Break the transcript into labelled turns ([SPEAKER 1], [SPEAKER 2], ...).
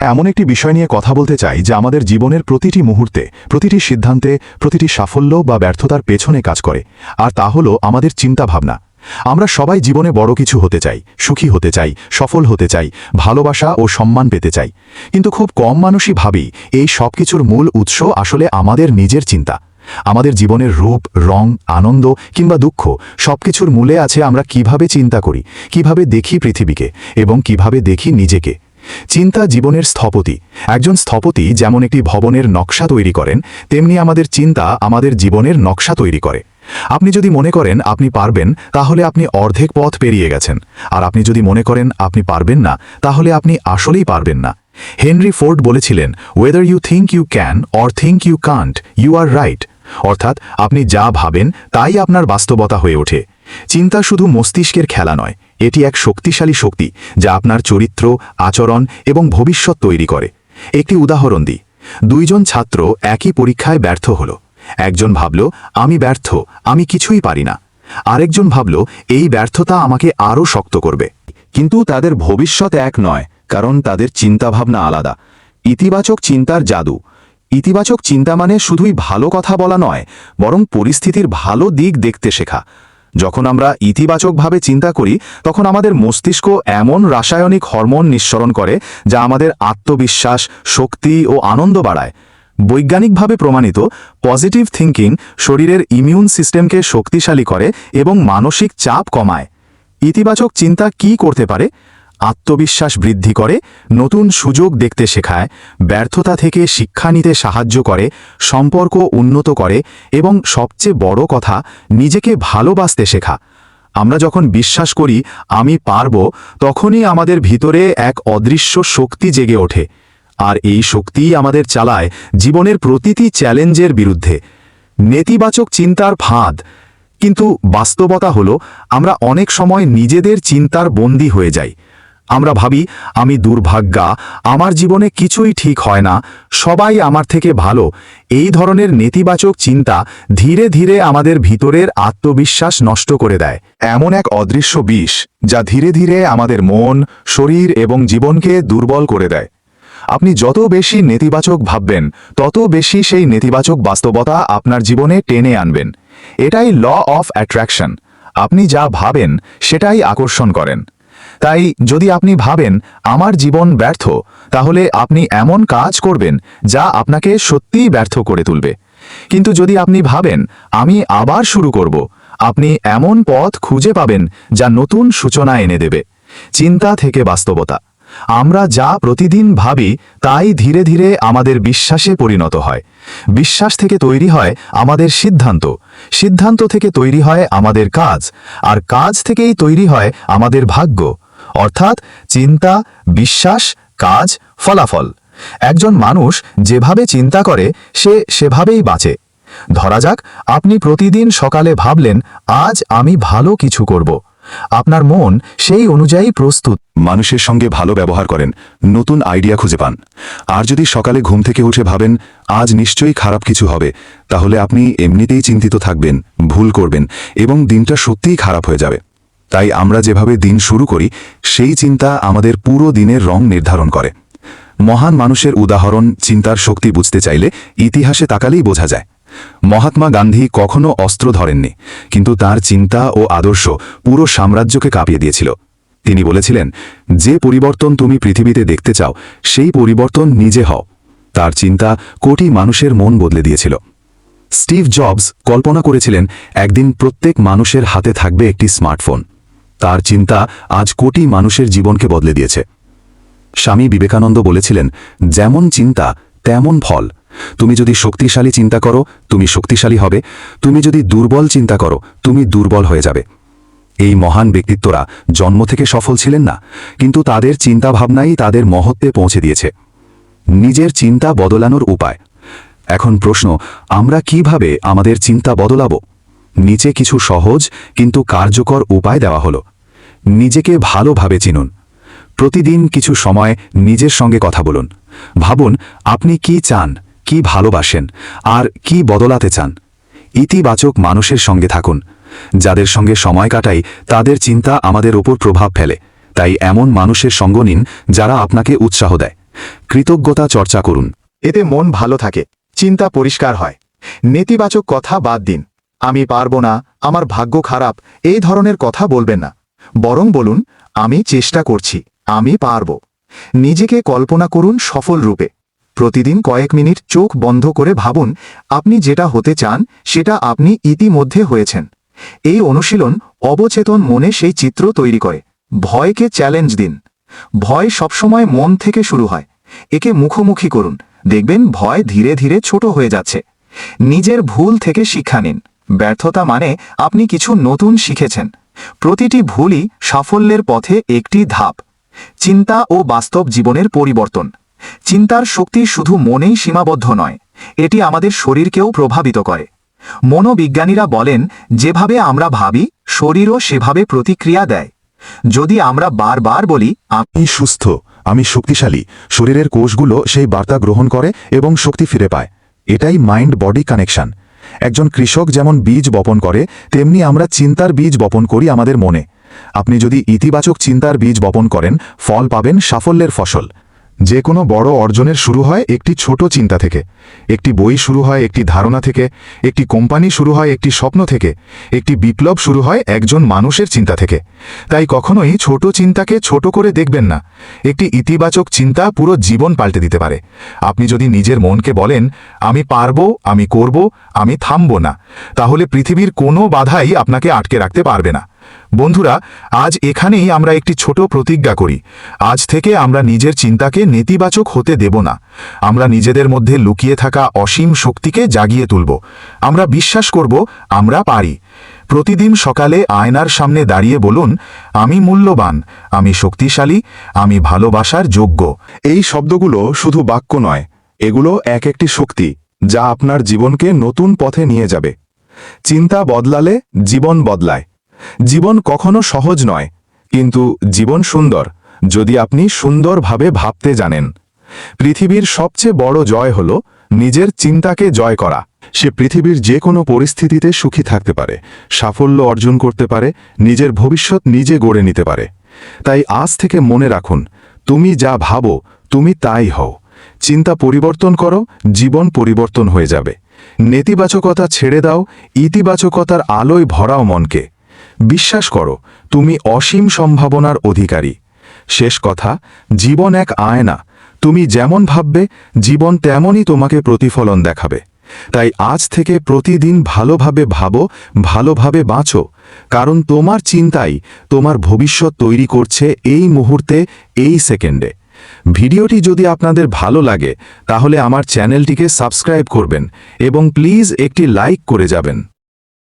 [SPEAKER 1] এমন একটি বিষয় নিয়ে কথা বলতে চাই যে আমাদের জীবনের প্রতিটি মুহূর্তে, প্রতিটি সিদ্ধান্তে, প্রতিটি সাফল্য বা ব্যর্থতার পেছনে কাজ করে। আর তা হল আমাদের চিন্তাভাবনা। আমরা সবাই জীবনে বড় কিছু হতে চাই, সুখী হতে চাই, সফল হতে চাই, ভালোবাসা ও সম্মান পেতে চাই। কিন্তু খুব কম মানুষই ভাবি এই সব কিছুর মূল উৎস আসলে আমাদের নিজের চিন্তা। আমাদের জীবনের রূপ, রং, আনন্দ কিংবা দুঃখ সবকিছুর মূলে আছে আমরা কীভাবে চিন্তা করি, কীভাবে দেখি পৃথিবীকে এবং কীভাবে দেখি নিজেকে। চিন্তা জীবনের স্থপতি। একজন স্থপতি যেমন একটি ভবনের নকশা তৈরি করেন, তেমনি আমাদের চিন্তা আমাদের জীবনের নকশা তৈরি করে। আপনি যদি মনে করেন আপনি পারবেন, তাহলে আপনি অর্ধেক পথ পেরিয়ে গেছেন। আর আপনি যদি মনে করেন আপনি পারবেন না, তাহলে আপনি আসলেই পারবেন না। হেনরি ফোর্ড বলেছিলেন whether you think you can or think you can't you are right অর্থাৎ, আপনি যা ভাবেন, তাই আপনার বাস্তবতা হয়ে ওঠে। চিন্তা শুধু মস্তিষ্কের খেলা নয় এটি এক শক্তিশালী শক্তি যা আপনার চরিত্র, আচরণ এবং ভবিষ্যৎ তৈরি করে। একটি উদাহরণ দিই। দুইজন ছাত্র একই পরীক্ষায় ব্যর্থ হল। একজন ভাবল, আমি ব্যর্থ, আমি কিছুই পারি না। আরেকজন ভাবল, এই ব্যর্থতা আমাকে আরও শক্ত করবে।
[SPEAKER 2] কিন্তু তাদের ভবিষ্যৎ এক নয়, কারণ তাদের চিন্তাভাবনা আলাদা। ইতিবাচক চিন্তার জাদু। ইতিবাচক চিন্তা মানে শুধুই ভালো কথা বলা নয়, বরং পরিস্থিতির ভালো দিক দেখতে শেখা। যখন আমরা ইতিবাচকভাবে চিন্তা করি, তখন আমাদের মস্তিষ্ক এমন রাসায়নিক হরমোন নিঃসরণ করে যা আমাদের আত্মবিশ্বাস, শক্তি ও আনন্দ বাড়ায়। বৈজ্ঞানিকভাবে প্রমাণিত, পজিটিভ থিঙ্কিং শরীরের ইমিউন সিস্টেমকে শক্তিশালী করে এবং মানসিক চাপ কমায়। ইতিবাচক চিন্তা কি করতে পারে? আত্মবিশ্বাস বৃদ্ধি করে, নতুন সুযোগ দেখতে শেখায়, ব্যর্থতা থেকে শিক্ষা নিতে সাহায্য করে, সম্পর্ক উন্নত করে এবং সবচেয়ে বড় কথা, নিজেকে ভালোবাসতে শেখা। আমরা যখন বিশ্বাস করি আমি পারব, তখনই আমাদের ভিতরে এক অদৃশ্য শক্তি জেগে ওঠে। আর এই শক্তিই আমাদের চালায় জীবনের প্রতিটি চ্যালেঞ্জের বিরুদ্ধে। নেতিবাচক চিন্তার ফাঁদ। কিন্তু বাস্তবতা হলো, আমরা অনেক সময় নিজেদের চিন্তার বন্দী হয়ে যাই। আমরা ভাবি, আমি দুর্ভাগ্যা, আমার জীবনে কিছুই ঠিক হয় না, সবাই আমার থেকে ভালো। এই ধরনের নেতিবাচক চিন্তা ধীরে ধীরে আমাদের ভিতরের আত্মবিশ্বাস নষ্ট করে দেয়।
[SPEAKER 1] এমন এক অদৃশ্য বিষ যা ধীরে ধীরে আমাদের মন, শরীর এবং জীবনকে দুর্বল করে দেয়। আপনি যত বেশি নেতিবাচক ভাববেন, তত বেশি সেই নেতিবাচক বাস্তবতা আপনার জীবনে টেনে আনবেন। এটাই ল অফ অ্যাট্রাকশন আপনি যা ভাবেন, সেটাই আকর্ষণ করেন। তাই যদি আপনি ভাবেন আমার জীবন ব্যর্থ, তাহলে আপনি এমন কাজ করবেন যা আপনাকে সত্যিই ব্যর্থ করে তুলবে। কিন্তু যদি আপনি ভাবেন, আমি আবার শুরু করব, আপনি এমন পথ খুঁজে পাবেন যা নতুন সূচনা এনে দেবে। চিন্তা থেকে বাস্তবতা। আমরা যা প্রতিদিন ভাবি, তাই ধীরে ধীরে আমাদের বিশ্বাসে পরিণত হয়। বিশ্বাস থেকে তৈরি হয় আমাদের সিদ্ধান্ত। সিদ্ধান্ত থেকে তৈরি হয় আমাদের কাজ। আর কাজ থেকেই তৈরি হয় আমাদের ভাগ্য। অর্থাৎ চিন্তা, বিশ্বাস, কাজ, ফলাফল। একজন মানুষ যেভাবে চিন্তা করে, সে সেভাবেই বাঁচে। ধরা যাক, আপনি প্রতিদিন সকালে ভাবলেন, আজ আমি ভালো কিছু করব। আপনার মন সেই অনুযায়ী প্রস্তুত।
[SPEAKER 3] মানুষের সঙ্গে ভালো ব্যবহার করেন, নতুন আইডিয়া খুঁজে পান। আর যদি সকালে ঘুম থেকে উঠে ভাবেন, আজ নিশ্চয়ই খারাপ কিছু হবে, তাহলে আপনি এমনিতেই চিন্তিত থাকবেন, ভুল করবেন এবং দিনটা সত্যিই খারাপ হয়ে যাবে। তাই আমরা যেভাবে দিন শুরু করি, সেই চিন্তা আমাদের পুরো দিনের রং নির্ধারণ করে। মহান মানুষের উদাহরণ চিন্তার শক্তি বুঝতে চাইলে ইতিহাসে তাকালেই বোঝা যায়। মহাত্মা গান্ধী কখনো অস্ত্র ধরেননি, কিন্তু তার চিন্তা ও আদর্শ পুরো সাম্রাজ্যকে কাঁপিয়ে দিয়েছিল। তিনি বলেছিলেন, যে পরিবর্তন তুমি পৃথিবীতে দেখতে চাও, সেই পরিবর্তন নিজে হও। তার চিন্তা কোটি মানুষের মন বদলে দিয়েছিল। স্টিভ জবস কল্পনা করেছিলেন, একদিন প্রত্যেক মানুষের হাতে থাকবে একটি স্মার্টফোন। তার চিন্তা আজ কোটি মানুষের জীবনকে বদলে দিয়েছে। স্বামী বিবেকানন্দ বলেছিলেন, যেমন চিন্তা, তেমন ফল। তুমি যদি শক্তিশালী চিন্তা করো, তুমি শক্তিশালী হবে। তুমি যদি দুর্বল চিন্তা করো, তুমি দুর্বল হয়ে যাবে। এই মহান ব্যক্তিত্বরা জন্ম থেকে সফল ছিলেন না, কিন্তু তাদের চিন্তাভাবনাই তাদের মহত্বে পৌঁছে দিয়েছে। নিজের চিন্তা বদলানোর উপায়। এখন প্রশ্ন, আমরা কীভাবে আমাদের চিন্তা বদলাবো? নিচে কিছু সহজ কিন্তু কার্যকর উপায় দেওয়া হলো। নিজেকে ভালোভাবে চিনুন। প্রতিদিন কিছু সময় নিজের সঙ্গে কথা বলুন। ভাবুন, আপনি কি চান, কি ভালোবাসেন, আর কি বদলাতে চান। ইতিবাচক মানুষের সঙ্গে থাকুন। যাদের সঙ্গে সময় কাটাই, তাদের চিন্তা আমাদের ওপর প্রভাব ফেলে। তাই এমন মানুষের সঙ্গ নিন, যারা আপনাকে উৎসাহ দেয়। কৃতজ্ঞতা চর্চা করুন।
[SPEAKER 1] এতে মন ভালো থাকে, চিন্তা পরিষ্কার হয়। নেতিবাচক কথা বাদ দিন। আমি পারব না, আমার ভাগ্য খারাপ, এই ধরনের কথা বলবেন না। বরং বলুন, আমি চেষ্টা করছি, আমি পারব। নিজেকে কল্পনা করুন সফল রূপে। প্রতিদিন কয়েক মিনিট চোখ বন্ধ করে ভাবুন, আপনি যেটা হতে চান, সেটা আপনি ইতিমধ্যে হয়েছেন। এই অনুশীলন অবচেতন মনে সেই চিত্র তৈরি করে। ভয়কে চ্যালেঞ্জ দিন। ভয় সবসময় মন থেকে শুরু হয়। একে মুখোমুখি করুন। দেখবেন ভয় ধীরে ধীরে ছোট হয়ে যাচ্ছে। নিজের ভুল থেকে শিক্ষা নিন। ব্যর্থতা মানে আপনি কিছু নতুন শিখেছেন। প্রতিটি ভুলই সাফল্যের পথে একটি ধাপ। চিন্তা ও বাস্তব জীবনের পরিবর্তন। চিন্তার শক্তি শুধু মনেই সীমাবদ্ধ নয়, এটি আমাদের শরীরকেও প্রভাবিত করে। মনোবিজ্ঞানীরা বলেন, যেভাবে আমরা ভাবি, শরীরও সেভাবে প্রতিক্রিয়া দেয়। যদি আমরা বারবার বলি "আমি
[SPEAKER 3] সুস্থ, আমি শক্তিশালী, শরীরের কোষগুলো সেই বার্তা গ্রহণ করে এবং শক্তি ফিরে পায়। এটাই মাইন্ড বডি কানেকশন। একজন কৃষক যেমন বীজ বপন করে, তেমনি আমরা চিন্তার বীজ বপন করি আমাদের মনে। আপনি যদি ইতিবাচক চিন্তার বীজ বপন করেন, ফল পাবেন সাফল্যের ফসল। যে কোনো বড় অর্জনের শুরু হয় একটি ছোট চিন্তা থেকে। একটি বই শুরু হয় একটি ধারণা থেকে, একটি কোম্পানি শুরু হয় একটি স্বপ্ন থেকে, একটি বিপ্লব শুরু হয় একজন মানুষের চিন্তা থেকে। তাই কখনোই ছোট চিন্তাকে ছোট করে দেখবেন না। একটি ইতিবাচক চিন্তা পুরো জীবন পাল্টে দিতে পারে। আপনি যদি নিজের মনকে বলেন, আমি পারব, আমি করব, আমি থামব না, তাহলে পৃথিবীর কোনো বাধাই আপনাকে আটকে রাখতে পারবে না। বন্ধুরা, আজ এখানেই আমরা একটি ছোট প্রতিজ্ঞা করি। আজ থেকে আমরা নিজের চিন্তাকে নেতিবাচক হতে দেব না। আমরা নিজেদের মধ্যে লুকিয়ে থাকা অসীম শক্তিকে জাগিয়ে তুলব। আমরা বিশ্বাস করব, আমরা পারি। প্রতিদিন সকালে আয়নার সামনে দাঁড়িয়ে বলুন, আমি মূল্যবান, আমি শক্তিশালী, আমি ভালোবাসার যোগ্য। এই শব্দগুলো শুধু বাক্য নয়, এগুলো এক একটি শক্তি যা আপনার জীবনকে নতুন পথে নিয়ে যাবে। চিন্তা বদলালে জীবন বদলায়। জীবন কখনো সহজ নয়, কিন্তু জীবন সুন্দর, যদি আপনি সুন্দরভাবে ভাবতে জানেন। পৃথিবীর সবচেয়ে বড় জয় হল নিজের চিন্তাকে জয় করা। সে পৃথিবীর যে কোনো পরিস্থিতিতে সুখী থাকতে পারে, সাফল্য অর্জন করতে পারে, নিজের ভবিষ্যৎ নিজে গড়ে নিতে পারে। তাই আজ থেকে মনে রাখুন, তুমি যা ভাবো, তুমি তাই হও। চিন্তা পরিবর্তন করো, জীবন পরিবর্তন হয়ে যাবে। নেতিবাচকতা ছেড়ে দাও, ইতিবাচকতার আলোয় ভরাও মনকে। বিশ্বাস করো, তুমি অসীম সম্ভাবনার অধিকারী। শেষ কথা, জীবন এক আয়না। তুমি যেমন ভাববে, জীবন তেমনই তোমাকে প্রতিফলন দেখাবে। তাই আজ থেকে প্রতিদিন ভালোভাবে ভাবো, ভালোভাবে বাঁচো। কারণ তোমার চিন্তাই তোমার ভবিষ্যৎ তৈরি করছে এই মুহূর্তে, এই সেকেন্ডে। ভিডিওটি যদি আপনাদের ভালো লাগে, তাহলে আমার চ্যানেলটিকে সাবস্ক্রাইব করবেন এবং প্লিজ একটি লাইক করে যাবেন।